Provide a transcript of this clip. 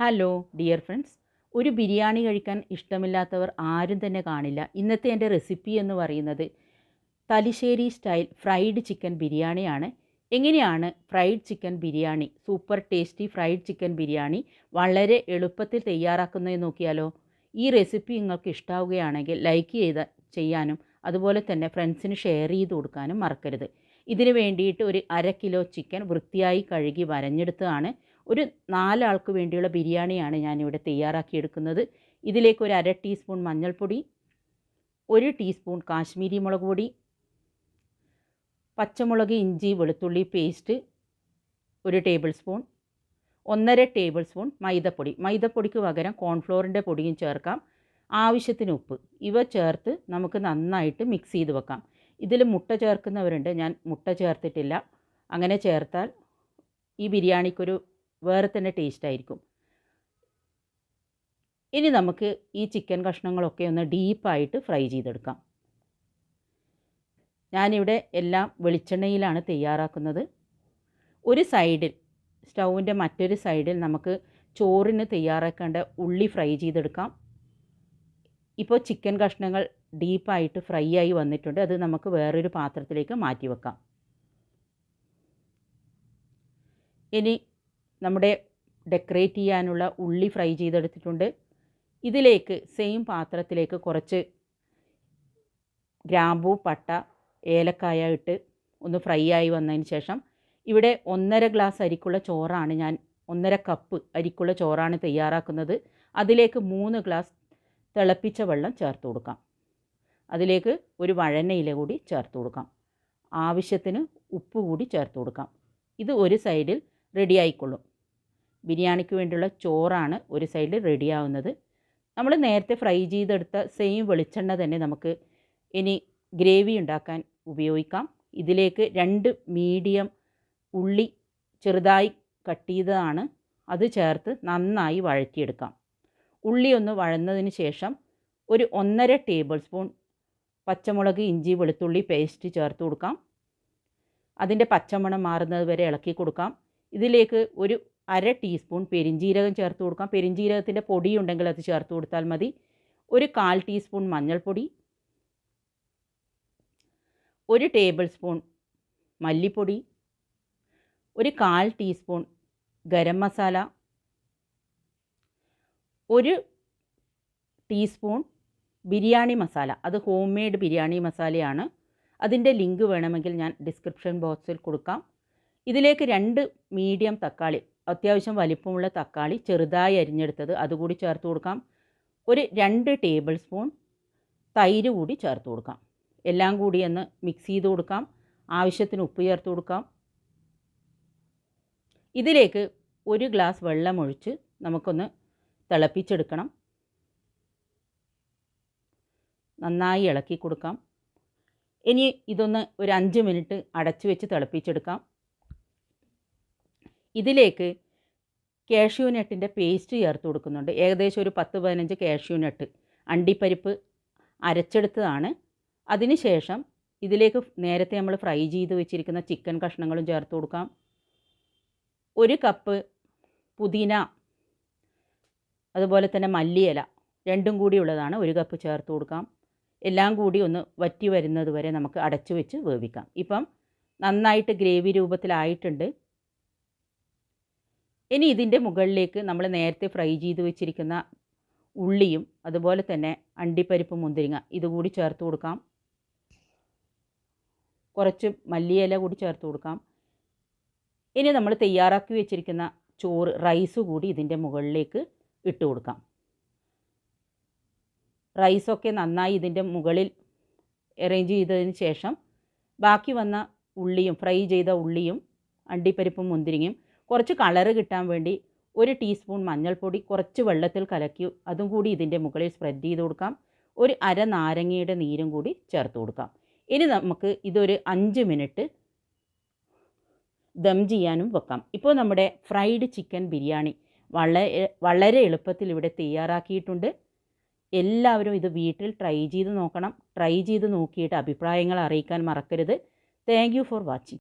Hello dear friends ഒരു ബിരിയാണി കഴിക്കാൻ ഇഷ്ടമില്ലാത്തവർ ആരും തന്നെ കാണില്ല. ഇന്നത്തെ എന്റെ റെസിപ്പി എന്ന് പറയുന്നത് തലിശ്ശേരി സ്റ്റൈൽ ഫ്രൈഡ് ചിക്കൻ ബിരിയാണിയാണ്. എങ്ങനെയാണ് fried chicken biryani? Super tasty fried chicken biryani വളരെ എളുപ്പത്തിൽ തയ്യാറാക്കുന്നത് നോക്കിയാലോ? ഈ റെസിപ്പി നിങ്ങൾക്ക് ഇഷ്ടാവുകയാണെങ്കിൽ ലൈക്ക് ചെയ്ത് ചെയ്യാനും അതുപോലെ തന്നെ ഫ്രണ്ട്സിന് ഷെയർ ചെയ്ത് കൊടുക്കാനും മറക്കരുത്. ഇതിന് വേണ്ടിയിട്ട് ഒരു അര കിലോ ചിക്കൻ വൃത്തിയായി കഴുകി വരഞ്ഞെടുത്തതാണ്. ഒരു നാലാൾക്ക് വേണ്ടിയുള്ള ബിരിയാണിയാണ് ഞാനിവിടെ തയ്യാറാക്കിയെടുക്കുന്നത്. ഇതിലേക്ക് ഒരു അര ടീസ്പൂൺ മഞ്ഞൾപ്പൊടി ഒരു ടീസ്പൂൺ കാശ്മീരി മുളക് പൊടി പച്ചമുളക് ഇഞ്ചി വെളുത്തുള്ളി പേസ്റ്റ് ഒരു ടേബിൾ സ്പൂൺ ഒന്നര ടേബിൾ സ്പൂൺ മൈദപ്പൊടി. മൈദപ്പൊടിക്ക് പകരം കോൺഫ്ലോറിന്റെ പൊടിയും ചേർക്കാം. ആവശ്യത്തിന് ഉപ്പ്. ഇവ ചേർത്ത് നമുക്ക് നന്നായിട്ട് മിക്സ് ചെയ്ത് വെക്കാം. ഇതിൽ മുട്ട ചേർക്കുന്നവരുണ്ട്. ഞാൻ മുട്ട ചേർത്തിട്ടില്ല. അങ്ങനെ ചേർത്താൽ ഈ ബിരിയാണിക്കൊരു വേറെ തന്നെ ടേസ്റ്റ് ആയിരിക്കും. ഇനി നമുക്ക് ഈ ചിക്കൻ കഷ്ണങ്ങളൊക്കെ ഒന്ന് ഡീപ്പായിട്ട് ഫ്രൈ ചെയ്തെടുക്കാം. ഞാനിവിടെ എല്ലാം വെളിച്ചെണ്ണയിലാണ് തയ്യാറാക്കുന്നത്. ഒരു സൈഡിൽ സ്റ്റൗവിന്റെ മറ്റൊരു സൈഡിൽ നമുക്ക് ചോറിന് തയ്യാറാക്കേണ്ട ഉള്ളി ഫ്രൈ ചെയ്തെടുക്കാം. ഇപ്പോൾ ചിക്കൻ കഷ്ണങ്ങൾ ഡീപ്പായിട്ട് ഫ്രൈ ആയി വന്നിട്ടുണ്ട്. അത് നമുക്ക് വേറൊരു പാത്രത്തിലേക്ക് മാറ്റി വെക്കാം ഇനി നമ്മുടെ ഡെക്കറേറ്റ് ചെയ്യാനുള്ള ഉള്ളി ഫ്രൈ ചെയ്തെടുത്തിട്ടുണ്ട്. ഇതിലേക്ക് സെയിം പാത്രത്തിലേക്ക് കുറച്ച് ഗ്രാമ്പൂ പട്ട ഏലക്കായ ഇട്ട് ഒന്ന് ഫ്രൈ ആയി വന്നതിന് ശേഷം ഇവിടെ ഒന്നര ഗ്ലാസ് അരിക്കുള്ള ചോറാണ് ഞാൻ ഒന്നര കപ്പ് അരിക്കുള്ള ചോറാണ് തയ്യാറാക്കുന്നത്. അതിലേക്ക് മൂന്ന് ഗ്ലാസ് തിളപ്പിച്ച വെള്ളം ചേർത്ത് കൊടുക്കാം. അതിലേക്ക് ഒരു വഴനയില കൂടി ചേർത്ത് കൊടുക്കാം. ആവശ്യത്തിന് ഉപ്പ് കൂടി ചേർത്ത് കൊടുക്കാം. ഇത് ഒരു സൈഡിൽ റെഡി ആയിക്കൊള്ളും. ബിരിയാണിക്ക് വേണ്ടിയുള്ള ചോറാണ് ഒരു സൈഡിൽ റെഡിയാവുന്നത് നമ്മൾ നേരത്തെ ഫ്രൈ ചെയ്തെടുത്ത സെയിം വെളിച്ചെണ്ണ തന്നെ നമുക്ക് ഇനി ഗ്രേവി ഉണ്ടാക്കാൻ ഉപയോഗിക്കാം. ഇതിലേക്ക് രണ്ട് മീഡിയം ഉള്ളി ചെറുതായി കട്ട് ചെയ്തതാണ്. അത് ചേർത്ത് നന്നായി വഴറ്റിയെടുക്കാം. ഉള്ളി ഒന്ന് വഴന്നതിന് ശേഷം ഒരു ഒന്നര ടേബിൾ സ്പൂൺ പച്ചമുളക് ഇഞ്ചി വെളുത്തുള്ളി പേസ്റ്റ് ചേർത്ത് കൊടുക്കാം. അതിന്റെ പച്ചമണം മാറുന്നത് വരെ ഇളക്കി കൊടുക്കാം. ഇതിലേക്ക് ഒരു അര ടീസ്പൂൺ പെരിഞ്ജീരകം ചേർത്ത് കൊടുക്കാം. പെരിഞ്ജീരകത്തിന്റെ പൊടി ഉണ്ടെങ്കിൽ അത് ചേർത്ത് കൊടുത്താൽ മതി. ഒരു കാൽ ടീസ്പൂൺ മഞ്ഞൾപ്പൊടി. ഒരു ടേബിൾ സ്പൂൺ മല്ലിപ്പൊടി. ഒരു കാൽ ടീസ്പൂൺ ഗരം മസാല. ഒരു ടീസ്പൂൺ ബിരിയാണി മസാല. അത് ഹോം മെയ്ഡ് ബിരിയാണി മസാലയാണ്. അതിന്റെ ലിങ്ക് വേണമെങ്കിൽ ഞാൻ ഡിസ്ക്രിപ്ഷൻ ബോക്സിൽ കൊടുക്കാം. ഇതിലേക്ക് രണ്ട് മീഡിയം തക്കാളി അത്യാവശ്യം വലിപ്പമുള്ള തക്കാളി ചെറുതായി അരിഞ്ഞെടുത്തത് അതുകൂടി ചേർത്ത് കൊടുക്കാം. ഒരു രണ്ട് ടേബിൾ സ്പൂൺ തൈര് കൂടി ചേർത്ത് കൊടുക്കാം. എല്ലാം കൂടി ഒന്ന് മിക്സ് ചെയ്ത് കൊടുക്കാം. ആവശ്യത്തിന് ഉപ്പ് ചേർത്ത് കൊടുക്കാം. ഇതിലേക്ക് ഒരു ഗ്ലാസ് വെള്ളമൊഴിച്ച് നമുക്കൊന്ന് തിളപ്പിച്ചെടുക്കണം. നന്നായി ഇളക്കി കൊടുക്കാം. ഇനി ഇതൊന്ന് ഒരു അഞ്ച് മിനിറ്റ് അടച്ചു വെച്ച് തിളപ്പിച്ചെടുക്കാം. ഇതിലേക്ക് കാഷ്യൂ നട്ടിന്റെ പേസ്റ്റ് ചേർത്ത് കൊടുക്കുന്നുണ്ട്. ഏകദേശം ഒരു പത്ത് പതിനഞ്ച് കാഷ്യൂ നട്ട് അണ്ടിപ്പരിപ്പ് അരച്ചെടുത്തതാണ്. അതിനുശേഷം ഇതിലേക്ക് നേരത്തെ നമ്മൾ ഫ്രൈ ചെയ്ത് വെച്ചിരിക്കുന്ന ചിക്കൻ കഷ്ണങ്ങളും ചേർത്ത് കൊടുക്കാം. ഒരു കപ്പ് പുതിന അതുപോലെ തന്നെ മല്ലിയില രണ്ടും കൂടി ഉള്ളതാണ് ഒരു കപ്പ് ചേർത്ത് കൊടുക്കാം. എല്ലാം കൂടി ഒന്ന് വറ്റി വരുന്നത് വരെ നമുക്ക് അടച്ചു വെച്ച് വേവിക്കാം. ഇപ്പം നന്നായിട്ട് ഗ്രേവി രൂപത്തിലായിട്ടുണ്ട്. ഇനി ഇതിന്റെ മുകളിലേക്ക് നമ്മൾ നേരത്തെ ഫ്രൈ ചെയ്ത് വെച്ചിരിക്കുന്ന ഉള്ളിയും അതുപോലെ തന്നെ അണ്ടിപ്പരിപ്പ് മുന്തിരിങ്ങ ഇതുകൂടി ചേർത്ത് കൊടുക്കാം. കുറച്ച് മല്ലിയില കൂടി ചേർത്ത് കൊടുക്കാം. ഇനി നമ്മൾ തയ്യാറാക്കി വെച്ചിരിക്കുന്ന ചോറ് റൈസ് കൂടി ഇതിന്റെ മുകളിലേക്ക് ഇട്ട് കൊടുക്കാം. റൈസൊക്കെ നന്നായി ഇതിന്റെ മുകളിൽ അറേഞ്ച് ചെയ്തതിന് ശേഷം ബാക്കി വന്ന ഉള്ളിയും ഫ്രൈ ചെയ്ത ഉള്ളിയും അണ്ടിപ്പരിപ്പും മുന്തിരിങ്ങയും കുറച്ച് കളറ് കിട്ടാൻ വേണ്ടി ഒരു ടീസ്പൂൺ മഞ്ഞൾപ്പൊടി കുറച്ച് വെള്ളത്തിൽ കലക്കി അതും കൂടി ഇതിന്റെ മുകളിൽ സ്പ്രെഡ് ചെയ്ത് കൊടുക്കാം. ഒരു അര നാരങ്ങയുടെ നീരും കൂടി ചേർത്ത് കൊടുക്കാം. ഇനി നമുക്ക് ഇതൊരു അഞ്ച് മിനിറ്റ് ദം ചെയ്യാനും വെക്കാം. ഇപ്പോൾ നമ്മുടെ ഫ്രൈഡ് ചിക്കൻ ബിരിയാണി വളരെ വളരെ എളുപ്പത്തിൽ ഇവിടെ തയ്യാറാക്കിയിട്ടുണ്ട്. എല്ലാവരും ഇത് വീട്ടിൽ ട്രൈ ചെയ്ത് നോക്കണം. ട്രൈ ചെയ്ത് നോക്കിയിട്ട് അഭിപ്രായങ്ങൾ അറിയിക്കാൻ മറക്കരുത്. Thank for watching